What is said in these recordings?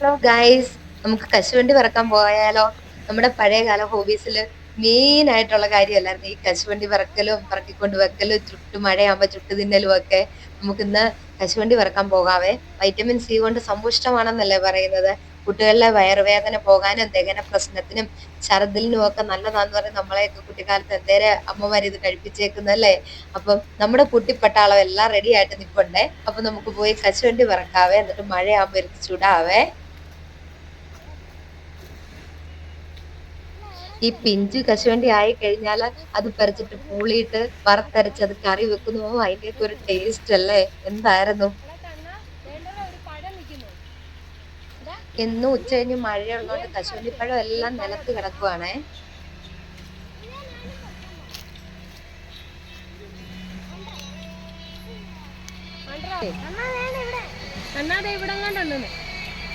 Hello guys നമുക്ക് കശുവണ്ടി പറക്കാൻ പോയാലോ? നമ്മുടെ പഴയകാല ഹോബീസിൽ മെയിൻ ആയിട്ടുള്ള കാര്യമല്ലായിരുന്നു. ഈ കശുവണ്ടി പറക്കലും പറക്കിക്കൊണ്ട് വെക്കലും ചുട്ടു മഴയാകുമ്പോൾ ചുട്ടു തിന്നലും ഒക്കെ നമുക്കിന്ന് കശുവണ്ടി പറക്കാൻ പോകാവേ. വൈറ്റമിൻ സി കൊണ്ട് സമ്പുഷ്ടമാണെന്നല്ലേ പറയുന്നത്. കുട്ടികളിലെ വയറുവേദന പോകാനും ദഹന പ്രശ്നത്തിനും ഛർദിലിനും ഒക്കെ നല്ലതാന്ന് പറഞ്ഞ് നമ്മളെയൊക്കെ കുട്ടിക്കാലത്ത് എന്തേരെ അമ്മമാർ ഇത് കഴിപ്പിച്ചേക്കുന്നല്ലേ അപ്പം നമ്മുടെ കുട്ടിപ്പട്ടാളം എല്ലാം റെഡി ആയിട്ട് നിൽപ്പുണ്ടേ അപ്പൊ നമുക്ക് പോയി കശുവണ്ടി പറക്കാവേ. എന്നിട്ട് മഴയാകുമ്പോൾ ചുടാവേ. ഈ പിഞ്ച് കശുവണ്ടി ആയി കഴിഞ്ഞാൽ അത് പറിച്ചിട്ട് പൂളിയിട്ട് വറുത്തരച്ച് അത് കറി വെക്കുന്നു. അതിന്റെയൊക്കെ ഒരു ടേസ്റ്റ് അല്ലേ? എന്തായിരുന്നു? എന്നും ഉച്ച കഴിഞ്ഞ് മഴയുള്ളതുകൊണ്ട് കശുവണ്ടിപ്പഴം എല്ലാം നിലത്ത് കിടക്കുവാണേ. ഇവിടെ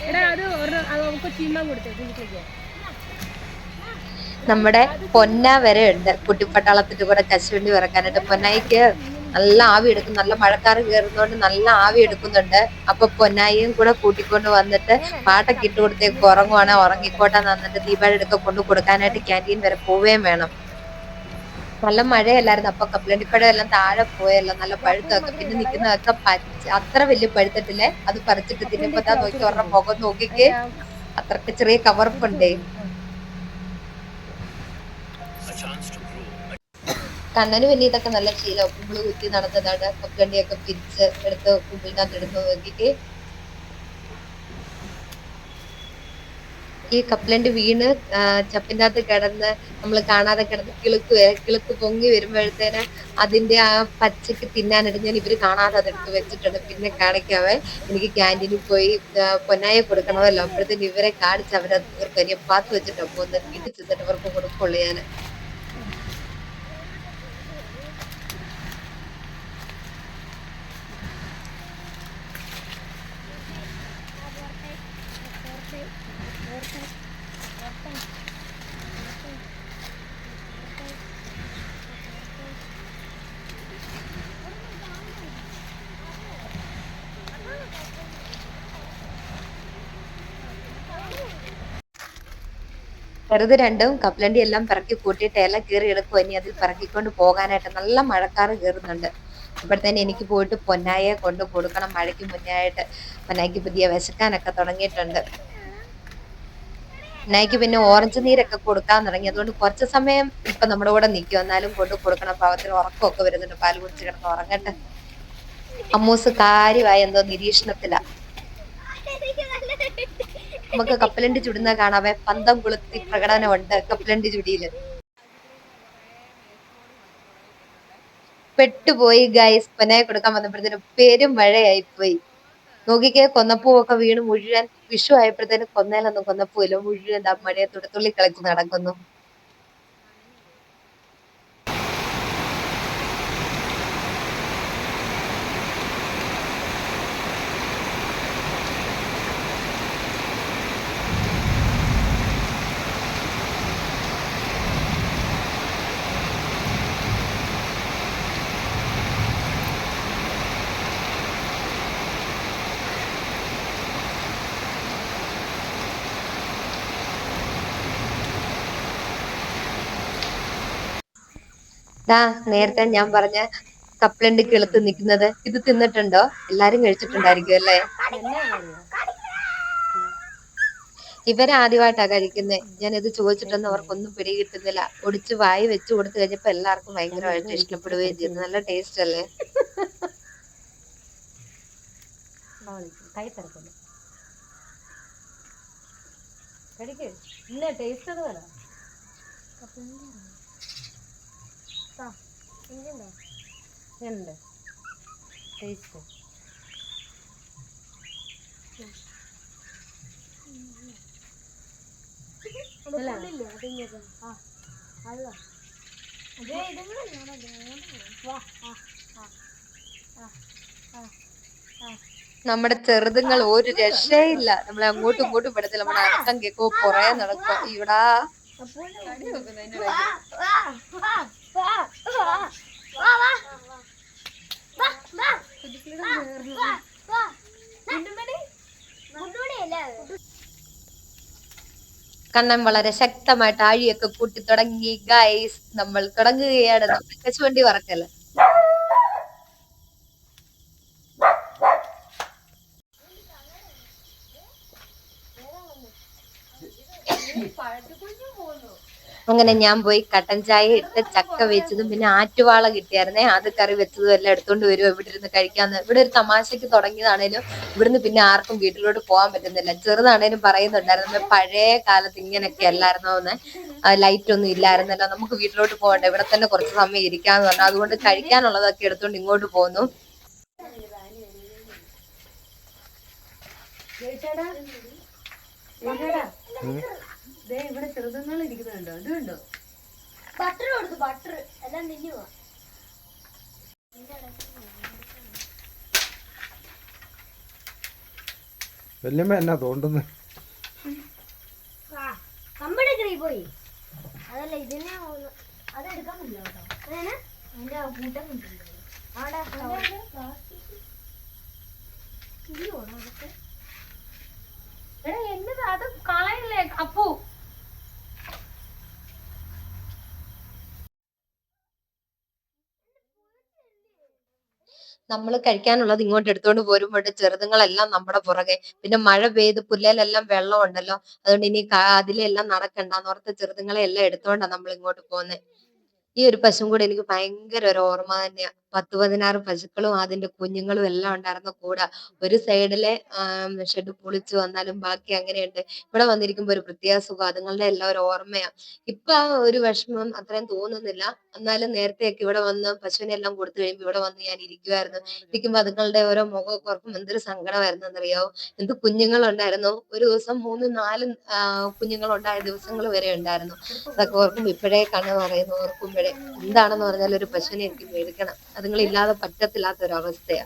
എടാ അത് ഒരു നമുക്ക് ചിമ്മ കൊടുത്തേ നമ്മുടെ പൊന്ന വരെ ഉണ്ട്. കുട്ടിപ്പട്ടാളത്തിന്റെ കൂടെ കശുവണ്ടി വിറക്കാനായിട്ട് പൊന്നായിക്ക് നല്ല ആവി എടുക്കും. നല്ല മഴക്കാറ് കയറുന്നോണ്ട് നല്ല ആവി എടുക്കുന്നുണ്ട്. അപ്പൊ പൊന്നായിയും കൂടെ കൂട്ടിക്കൊണ്ട് വന്നിട്ട് പാട്ടൊക്കെ ഇട്ട് കൊടുത്തേക്ക് ഉറങ്ങുവാണെ. ഉറങ്ങിക്കോട്ടെ നന്നിട്ട് ദീപാവലി എടുക്ക കൊണ്ട് കൊടുക്കാനായിട്ട് ക്യാന്റീൻ വരെ പോവുകയും വേണം. നല്ല മഴയല്ലായിരുന്നു. അപ്പൊ കപ്പലണ്ടിപ്പഴം എല്ലാം താഴെ പോയല്ലോ. നല്ല പഴുത്തൊക്കെ പിന്നെ നിൽക്കുന്നതൊക്കെ പച്ച അത്ര വലിയ പഴുത്തിട്ടില്ലേ? അത് പറിച്ചിട്ട് തിന്നുമ്പോ നോക്കി ഒരെണ്ണം മുഖം നോക്കിക്ക്. അത്രയ്ക്ക് ചെറിയ കവർപ്പുണ്ടേ കണ്ണന് പിന്നെ ഇതൊക്കെ നല്ല ശീലം. കുമ്പിൾ കുത്തി നടന്നതാണ്. കപ്പലണ്ടിയൊക്കെ പിരിച്ച് എടുത്ത് കുമ്പിളിനകത്ത് എടുത്ത് നോക്കിക്ക് ഈ കപ്പലണ്ടി വീണ് ചപ്പിന്റെ അകത്ത് കിടന്ന് നമ്മൾ കാണാതെ കിടന്ന് കിളുക്ക് കിളുക്ക് പൊങ്ങി വരുമ്പോഴത്തേന് അതിന്റെ ആ പച്ചക്ക് തിന്നാനായിട്ട് ഞാൻ ഇവർ കാണാതെ അതെടുത്ത് വെച്ചിട്ടുണ്ട്. പിന്നെ കാണിക്കാവേ എനിക്ക് ക്യാന്റീനിൽ പോയി പൊന്നായ കൊടുക്കണമല്ലോ. അപ്പോഴത്തേന് ഇവരെ കാണിച്ച് അവരത് ഇവർക്ക് കരിയ പാത്ത് വെച്ചിട്ടാണ് പോകുന്നത്. വീട്ടിൽ ചെന്നിട്ട് ഇവർക്ക് കൊടുക്കുള്ളൂ ഞാൻ ചെറുത് രണ്ടും. കപ്പലണ്ടി എല്ലാം പിറക്കി കൂട്ടിയിട്ട് ഇല കീറി എടുക്കും ഇനി അതിൽ പിറക്കിക്കൊണ്ട് പോകാനായിട്ട് നല്ല മഴക്കാറ് കയറുന്നുണ്ട്. അപ്പോഴത്തേന് എനിക്ക് പോയിട്ട് പൊന്നായെ കൊണ്ട് കൊടുക്കണം. മഴയ്ക്ക് മുന്നേ ആയിട്ട് പൊന്നായിക്ക് പുതിയ വിശക്കാനൊക്കെ തുടങ്ങിയിട്ടുണ്ട്. പൊന്നായിക്ക് പിന്നെ ഓറഞ്ച് നീരൊക്കെ കൊടുക്കാൻ തുടങ്ങി. അതുകൊണ്ട് കുറച്ച് സമയം ഇപ്പൊ നമ്മുടെ കൂടെ നിൽക്കും. എന്നാലും കൊണ്ട് കൊടുക്കണം. പാവത്തിന് ഉറക്കമൊക്കെ വരുന്നുണ്ട്. പാൽ കുടിച്ച് കിടന്ന് ഉറങ്ങട്ടെ. അമ്മൂസ് കാര്യമായ എന്തോ നിരീക്ഷണത്തിലാ. നമുക്ക് കപ്പലണ്ടി ചുടുന്ന കാണാവേ പന്തം കൊളുത്തി പ്രകടനമുണ്ട് കപ്പലണ്ടി ചുടിയിൽ. പെട്ടുപോയി ഗൈസ് പൊന്നായി കൊടുക്കാൻ വന്നപ്പോഴത്തേനും പേരും മഴയായി പോയി നോക്കിക്കേ കൊന്നപ്പൂവൊക്കെ വീണ് മുഴുവൻ വിഷു ആയപ്പോഴത്തേനും കൊന്നേലൊന്നും കൊന്നപ്പൂവില്ല മുഴുവൻ മഴയെ തുടുത്തുള്ളി കളിച്ച് നടക്കുന്നു. ദാ നേരത്തെ ഞാൻ പറഞ്ഞ കപ്പലണ്ടി കിളുത്ത് നിൽക്കുന്നത് ഇത് തിന്നിട്ടുണ്ടോ? എല്ലാരും കഴിച്ചിട്ടുണ്ടായിരിക്കും അല്ലേ? ഇവരാദ്യമായിട്ടാ കഴിക്കുന്നത് ഞാൻ ഇത് ചോദിച്ചിട്ടൊന്നും അവർക്കൊന്നും പിടി കിട്ടുന്നില്ല. ഒടിച്ച് വായി വെച്ച് കൊടുത്തു കഴിഞ്ഞപ്പോ എല്ലാവർക്കും ഭയങ്കരമായിട്ട് ഇഷ്ടപ്പെടുകയും ചെയ്തു. നല്ല ടേസ്റ്റ് അല്ലേ? ടേസ്റ്റ് ടേസ്റ്റ് നമ്മുടെ ചെറുതുങ്ങൾ ഒരു രക്ഷയില്ല. നമ്മളെ അങ്ങോട്ടും ഇങ്ങോട്ടും പെടത്തില്ല. നമ്മുടെ അടക്കം കേക്കോ കൊറേ നടക്കും. ഇവിടാ. കണ്ണൻ വളരെ ശക്തമായിട്ട് ആഴിയൊക്കെ കൂട്ടി തുടങ്ങി ഗൈസ് നമ്മൾ തുടങ്ങുകയാണ്. നമുക്ക് ചൂണ്ടി പറക്കല്ലേ അങ്ങനെ ഞാൻ പോയി കട്ടൻ ചായ ഇട്ട് ചക്ക വെച്ചതും പിന്നെ ആറ്റുവാള കിട്ടിയായിരുന്നേ. അത് കറി വെച്ചതും എല്ലാം എടുത്തോണ്ട് വരുമോ ഇവിടെ ഇരുന്ന് കഴിക്കാന്ന്. ഇവിടെ ഒരു തമാശക്ക് തുടങ്ങിയതാണേലും ഇവിടുന്ന് പിന്നെ ആർക്കും വീട്ടിലോട്ട് പോകാൻ പറ്റുന്നില്ല. ചെറുതാണേലും പറയുന്നുണ്ടായിരുന്നു പഴയ കാലത്ത് ഇങ്ങനെയൊക്കെ അല്ലായിരുന്നോ എന്ന്. ലൈറ്റ് ഒന്നും ഇല്ലായിരുന്നല്ലോ. നമുക്ക് വീട്ടിലോട്ട് പോകണ്ട? ഇവിടെ തന്നെ കുറച്ച് സമയം ഇരിക്കാന്ന് പറഞ്ഞു. അതുകൊണ്ട് കഴിക്കാനുള്ളതൊക്കെ എടുത്തോണ്ട് ഇങ്ങോട്ട് പോന്നു. ഇവിടെ ചെറുതങ്ങൾ ഇരിക്കുന്നുണ്ടോ ഇത് കണ്ടോ? ബട്ടർ കൊടുത്തു ബട്ടർ എല്ലാം നിന്നു വല്യമ്മ എന്നാ തോണ്ടുന്നു നമ്മുടെ പോയി. അതല്ല ഇതിനെ ഒന്ന്- അതെടുക്കാൻ പറ്റില്ല കേട്ടോ. അതാണ് അതിന്റെ ആ കൂട്ടം കൊണ്ടുണ്ടല്ലോ അവിടെ ഇല്ലയോടാ എടാ എന്നതാ അത് കളയില്ലേ അപ്പു? നമ്മൾ കഴിക്കാനുള്ളത് ഇങ്ങോട്ട് എടുത്തുകൊണ്ട് പോരുമ്പോൾ ചെറുതുങ്ങളെല്ലാം നമ്മുടെ പുറകെ. പിന്നെ മഴ പെയ്ത് പുല്ലേലെല്ലാം വെള്ളം ഉണ്ടല്ലോ അതുകൊണ്ട് ഇനി അതിലെല്ലാം നടക്കണ്ടെന്ന് ഓർത്ത് ചെറുതുങ്ങളെ എല്ലാം എടുത്തോണ്ടാ നമ്മൾ ഇങ്ങോട്ട് പോകുന്നത് ഈ ഒരു പശുവും കൂടെ എനിക്ക് ഭയങ്കര ഒരു ഓർമ്മ തന്നെയാണ് പത്ത് പതിനാറ് പശുക്കളും അതിന്റെ കുഞ്ഞുങ്ങളും എല്ലാം ഉണ്ടായിരുന്ന കൂടെ. ഒരു സൈഡിലെ ഷെഡ് പൊളിച്ചു വന്നാലും ബാക്കി അങ്ങനെയുണ്ട്. ഇവിടെ വന്നിരിക്കുമ്പോ ഒരു പ്രത്യേക സുഖം. അതുങ്ങളുടെ എല്ലാം ഒരു ഓർമ്മയാണ് ഇപ്പൊ ആ ഒരു വിഷമം അത്രയും തോന്നുന്നില്ല. എന്നാലും നേരത്തെയൊക്കെ ഇവിടെ വന്ന് പശുവിനെ എല്ലാം കൊടുത്തു കഴിയുമ്പോൾ ഇവിടെ വന്ന് ഞാൻ ഇരിക്കുമായിരുന്നു ഇരിക്കുമ്പോൾ അതുങ്ങളുടെ ഓരോ മുഖമൊക്കെ ഓർക്കും എന്തൊരു സങ്കടമായിരുന്നു എന്നറിയാവോ? എന്ത് കുഞ്ഞുങ്ങളുണ്ടായിരുന്നു. ഒരു ദിവസം മൂന്ന് നാല് കുഞ്ഞുങ്ങളുണ്ടായ ദിവസങ്ങൾ വരെ ഉണ്ടായിരുന്നു. അതൊക്കെ ഓർക്കും ഇപ്പോഴേ കണ്ണ് പറയുന്നു ഓർക്കുമ്പോഴേ എന്താണെന്ന് പറഞ്ഞാൽ ഒരു പശുവിനെ എനിക്ക് മേടിക്കണം അതുങ്ങളില്ലാതെ പറ്റത്തില്ലാത്ത ഒരു അവസ്ഥയാ.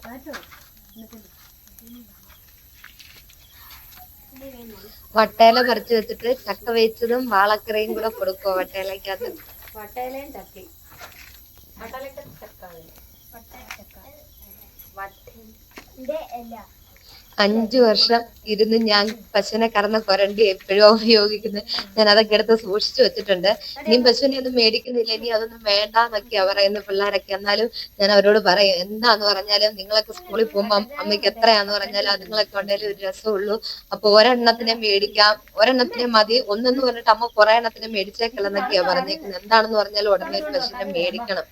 വട്ടയില പറിച്ചു വെച്ചിട്ട് ചക്ക വേച്ചതും വാളക്കറിയും കൂടെ കൊടുക്കുവോ വട്ടയിലക്കകത്ത്? വട്ടയിലയും ചക്കി ഇതേ അല്ല. അഞ്ചു വർഷം ഇരുന്ന് ഞാൻ പശുവിനെ കറന്ന കൊരണ്ടി എപ്പോഴും ഉപയോഗിക്കുന്നു. ഞാൻ അതൊക്കെ എടുത്ത് സൂക്ഷിച്ചു വെച്ചിട്ടുണ്ട്. ഇനിയും പശുവിനെ ഒന്നും മേടിക്കുന്നില്ല. ഇനി അതൊന്നും വേണ്ട എന്നൊക്കെയാ പറയുന്ന പിള്ളേരൊക്കെ. എന്നാലും ഞാൻ അവരോട് പറയും എന്താന്ന് പറഞ്ഞാലും നിങ്ങളൊക്കെ സ്കൂളിൽ പോകുമ്പോൾ അമ്മയ്ക്ക് എത്രയാന്ന് പറഞ്ഞാലും അതുങ്ങളൊക്കെ ഉണ്ടെങ്കിലും ഒരു രസമുള്ളൂ. അപ്പൊ ഒരെണ്ണത്തിനെ മേടിക്കാം. ഒരെണ്ണത്തിനെ മതി. ഒന്നെന്ന് പറഞ്ഞിട്ട് അമ്മ കുറെ എണ്ണത്തിനെ മേടിച്ചേക്കല്ലെന്നൊക്കെയാ പറഞ്ഞേക്കുന്നത് എന്താണെന്ന് പറഞ്ഞാലും ഉടനെ ഒരു പശുവിനെ മേടിക്കണം.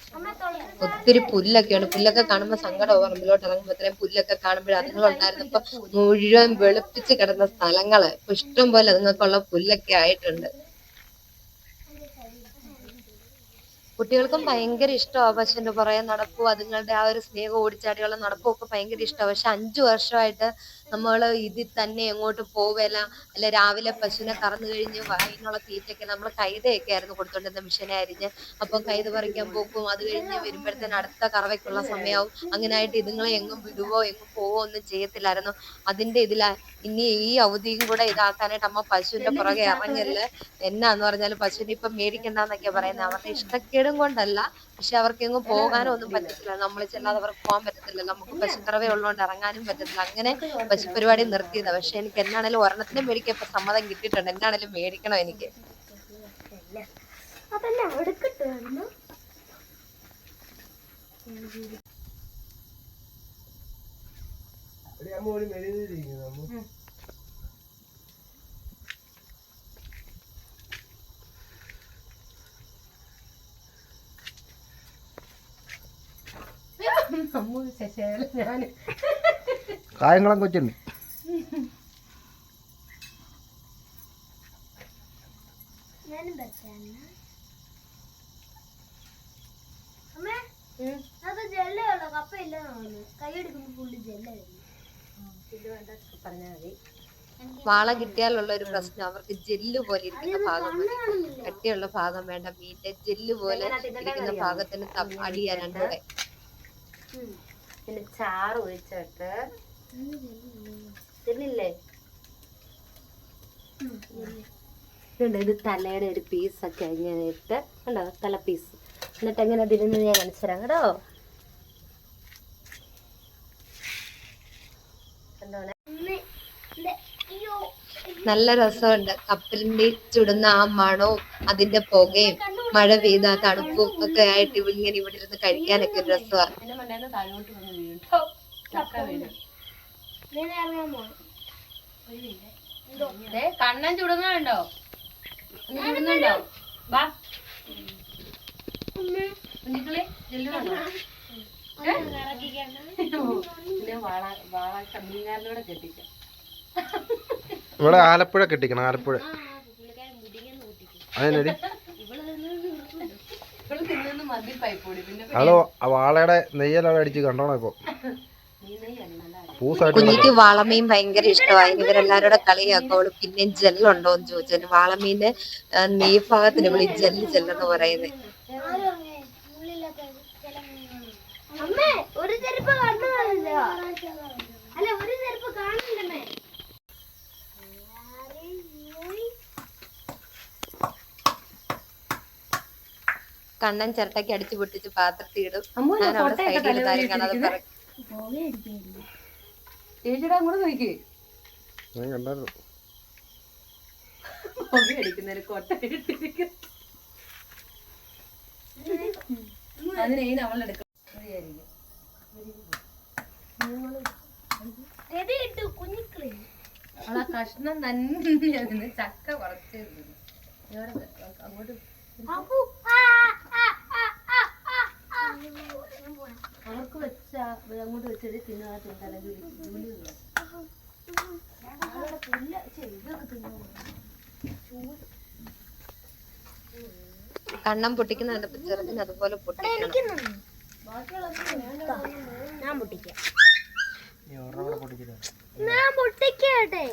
ഒത്തിരി പുല്ലൊക്കെയാണ്. പുല്ലൊക്കെ കാണുമ്പോൾ സങ്കടം പറമ്പിലോട്ട് ഇറങ്ങുമ്പോ. ഇത്രയും പുല്ലൊക്കെ കാണുമ്പോഴേ അതുങ്ങളുണ്ടായിരുന്നപ്പോ മുഴുവൻ വെളുപ്പിച്ച് കിടന്ന സ്ഥലങ്ങൾ. ഇഷ്ടം പോലെ നിങ്ങൾക്കുള്ള പുല്ലൊക്കെ ആയിട്ടുണ്ട്. കുട്ടികൾക്കും ഭയങ്കര ഇഷ്ടമാണ് പശുവിന്റെ പുറകെ നടപ്പും അതുങ്ങളുടെ ആ ഒരു സ്നേഹം ഓടിച്ചാടിയുള്ള നടപ്പും ഒക്കെ ഭയങ്കര ഇഷ്ടമാണ് പക്ഷെ അഞ്ചു വർഷമായിട്ട് നമ്മൾ ഇതിൽ തന്നെ എങ്ങോട്ട് പോവല അല്ലെ രാവിലെ പശുവിനെ കറന്നു കഴിഞ്ഞ് അതിനുള്ള തീറ്റയ്ക്ക് നമ്മൾ കൈതയൊക്കെ ആയിരുന്നു കൊടുത്തോണ്ടിരുന്ന മിഷനെ അരിഞ്ഞ് അപ്പം കൈത പറിക്കാൻ പോക്കും. അത് കഴിഞ്ഞ് വരുമ്പോഴത്തേന് അടുത്ത കറവയ്ക്കുള്ള സമയമാവും അങ്ങനെ ആയിട്ട് ഇതുങ്ങളെ എങ്ങും വിടുവോ എങ്ങും പോവോ ഒന്നും ചെയ്യത്തില്ലായിരുന്നു. അതിന്റെ ഇതില ഇനി ഈ അവധിയും കൂടെ ഇതാക്കാനായിട്ട് അമ്മ പശുവിന്റെ പുറകെ ഇറങ്ങൽ എന്നാന്ന് പറഞ്ഞാൽ പശുവിനെ ഇപ്പൊ മേടിക്കണ്ടെന്നൊക്കെയാ പറയുന്നത്. അവരുടെ ഇഷ്ടക്കേടും കൊണ്ടല്ല. പക്ഷെ അവർക്ക് എങ്ങും പോകാനോ ഒന്നും പറ്റത്തില്ല. നമ്മൾ ചെല്ലാതെ അവർക്ക് പോകാൻ പറ്റത്തില്ല നമുക്ക് പശുക്കറവേ ഉള്ളതുകൊണ്ട് ഇറങ്ങാനും പറ്റത്തില്ല. അങ്ങനെ പശു പരിപാടി നിർത്തിയതാ. പക്ഷെ എനിക്ക് എന്നാണേലും ഒരെണ്ണത്തിന് മേടിക്കാൻ ഇപ്പൊ സമ്മതം കിട്ടിയിട്ടുണ്ട്. എന്നാണേലും മേടിക്കണം എനിക്ക്. അതല്ല എടുക്കട്ടായിരുന്നു അമ്മു കായംകുളം പറഞ്ഞാൽ മതി വാള കിട്ടിയാലുള്ള ഒരു പ്രശ്നം അവർക്ക് ജെല്ല് പോലെ ഇരിക്കുന്ന ഭാഗം മതി കട്ടിയുള്ള ഭാഗം വേണ്ട മീന്റെ ജെല്ല് പോലെ ഇരിക്കുന്ന ഭാഗത്തിന് ത- അടിയാ രണ്ടൂടെ പിന്നെ ചാറ് ഒഴിച്ചിട്ട് ഇതുണ്ട് ഇത് തലയുടെ ഒരു പീസൊക്കെ ഇങ്ങനെ ഇട്ട് കണ്ടോ? തല പീസ് എന്നിട്ട് എങ്ങനെ തിരുന്ന് ഞാൻ കാണിച്ചു തരാം കേട്ടോ നല്ല രസമുണ്ട്. കപ്പലിന്റെ ചുടുന്ന ആ മണവും അതിന്റെ പുകയും മഴ പെയ്ത തണുപ്പും ഒക്കെ ആയിട്ട് ഇങ്ങനെ ഇവിടെ ഇരുന്ന് കഴിക്കാനൊക്കെ ഒരു രസമാണ് കണ്ണൻ ചുടുന്നുണ്ടോ? ചുടുന്നുണ്ടോ? വാ. കുഞ്ഞിക്കിളി ഇവിടെ ആലപ്പുഴ കെട്ടിക്കണം ആലപ്പുഴ. അതിനടി ആ വാളയുടെ അടിച്ച് കണ്ടോണം ഇപ്പൊ നീ നെയ്യല്ല നല്ല പൂസായിട്ട് കുഞ്ഞിക്ക് വാളമീൻ ഭയങ്കര ഇഷ്ടമായി. ഇവരെല്ലാരോടെ കളിയാക്കും അവൾ പിന്നെ ജെല്ലുണ്ടോ എന്ന് ചോദിച്ചു വാളമീന് നീ നെയ് ഭാഗത്തിന് വിളി ജെല്ല് ജെല്ലെന്ന് പറയുന്നത് കണ്ണൻ ചിരട്ടയ്ക്ക് അടിച്ചു പൊട്ടിച്ച് പാത്രത്തിൽ ഇടും ഞാൻ അവിടെ സൈഡിൽ താരം കാണാതെ പറയും ചേച്ചിയുടെ അങ്ങോട്ട് നോക്കി. ഞാൻ കണ്ടായിരുന്നു. പുക അതിനെ നമ്മളെടുക്കും അവളാ കഷ്ണം തന്നെ അതിന് ചക്ക കുറച്ച് അങ്ങോട്ട് അപ്പു ആ ആ ആ ആ ആ ആ അവർക്ക് അങ്ങോട്ട് വെച്ചിട്ട് തിന്നാ തിന്നല്ലെങ്കിൽ ജോലി കണ്ണം പൊട്ടിക്കുന്നുണ്ട് ചെറുതിന് അതുപോലെ പൊട്ടിക്കണം. ഞാൻ പൊട്ടിക്കാം. ഞാൻ പൊട്ടിക്കട്ടെ.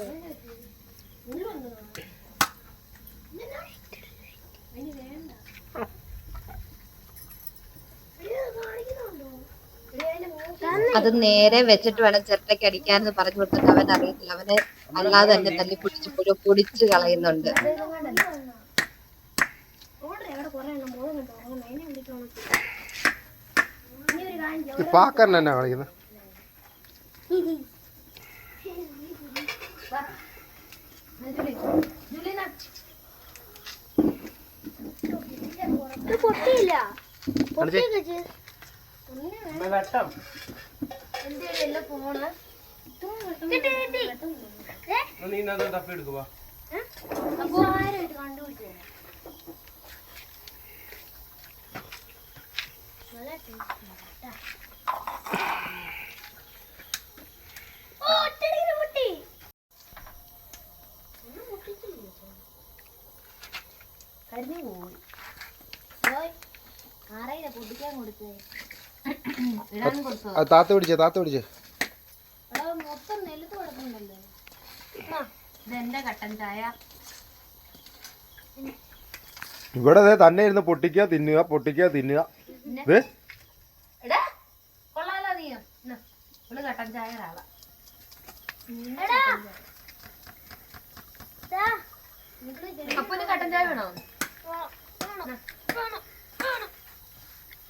അത് നേരെ വെച്ചിട്ട് വേണം ചിരട്ടയ്ക്ക് അടിക്കാന്ന് പറഞ്ഞു കൊടുത്തിട്ട് അവൻ അറിയത്തില്ല. അവനെ അല്ലാതെ തന്നെ തല്ലി പൊടിച്ച് പുഴ പൊടിച്ച് കളയുന്നുണ്ട്. പാക്കറിന് എന്നാ കളിക്കുന്നത് പൊട്ടിയില്ല. പൊട്ടിയൊക്കെ ചെയ്ത് എന്റെ ഫോണ് കിട്ടി കിട്ടി. അപ്പൊ ആരായിട്ട് കണ്ടുപിടിച്ചത് നല്ല taste ഉണ്ട് ട്ടാ. ഓ, ഒറ്റയടിക്ക് പൊട്ടി. ഒന്നും പൊട്ടിച്ചില്ല. കരിഞ്ഞു പോയി. ആരായില്ല പൊട്ടിക്കാൻ കൊടുത്തേ. താത്ത പിടിച്ചേ താത്ത പിടിച്ചേ. ഇവിടെ ദേ തന്നെ ഇരുന്ന് പൊട്ടിക്കുക തിന്നുക പൊട്ടിക്കുക തിന്നുക. ഇത് അപ്പൊ കട്ടൻ ചായ വേണം, വേണം.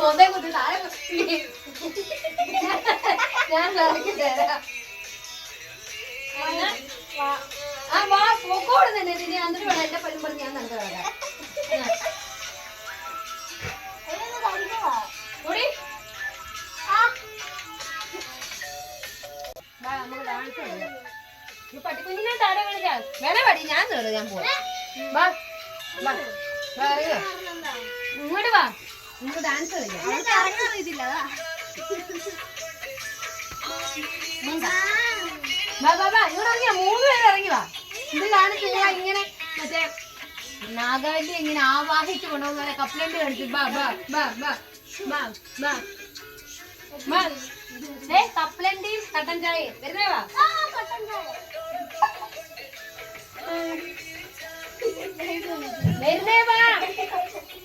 പൊട്ടിച്ചേ. കുത്തി താഴെ ഞാൻ ഇറക്കി തരാം ആ വാ പോക്കോട് തന്നെ കപ്ലന്റ് കാണിച്ചു ബാ ബാ ബാ ബാ ബാ ബാ. ബാ. ദേ കപ്പലണ്ടിയും കട്ടൻ ചായയും വരുന്നേ വാ. വരുന്നേ വാ.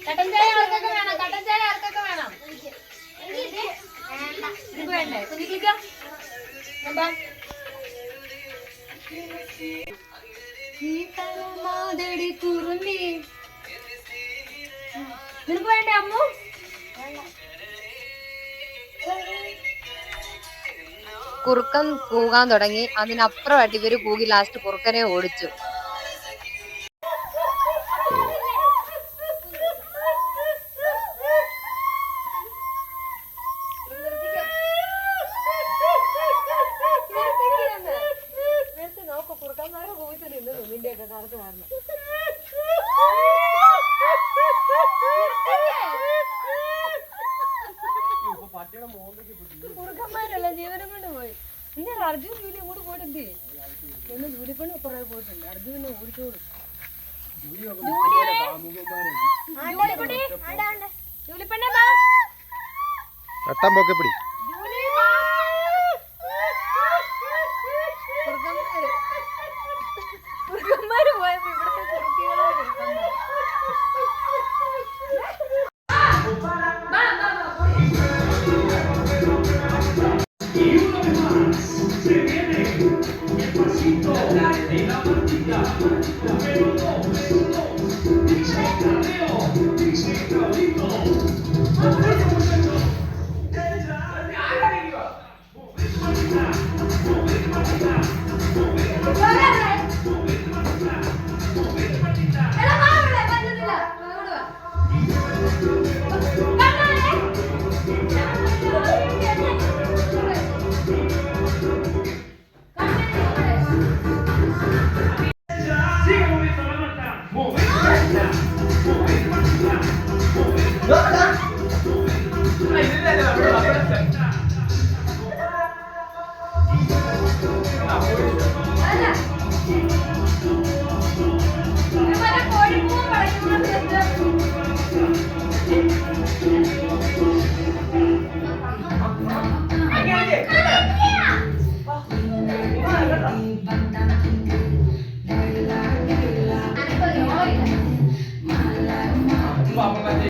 കട്ടൻ ചായ ആർക്കൊക്കെ വേണം. കട്ടൻ ചായ ആർക്കൊക്കെ വേണം. നിനക്ക് വേണ്ടേ? കുഞ്ഞിക്കോ എന്താ? കുറുമ്പി നിനക്ക് വേണ്ടേ അമ്മു? കുറുക്കൻ കൂകാൻ തുടങ്ങി. അതിനപ്പുറമായിട്ട് ഇവർ കൂകി ലാസ്റ്റ് കുറുക്കനെ ഓടിച്ചു. അർജുൻ ജൂലി കൂടെ പോയിട്ട് എന്ത് ഒന്ന് ജൂലിപ്പണ് കുറെ പോയിട്ടുണ്ട്. അർജുനെ ഓടിച്ചോടും. ജൂലിപ്പണ്ണ വെട്ടാൻ പോക്കെ പിടി. They love to be Look at that!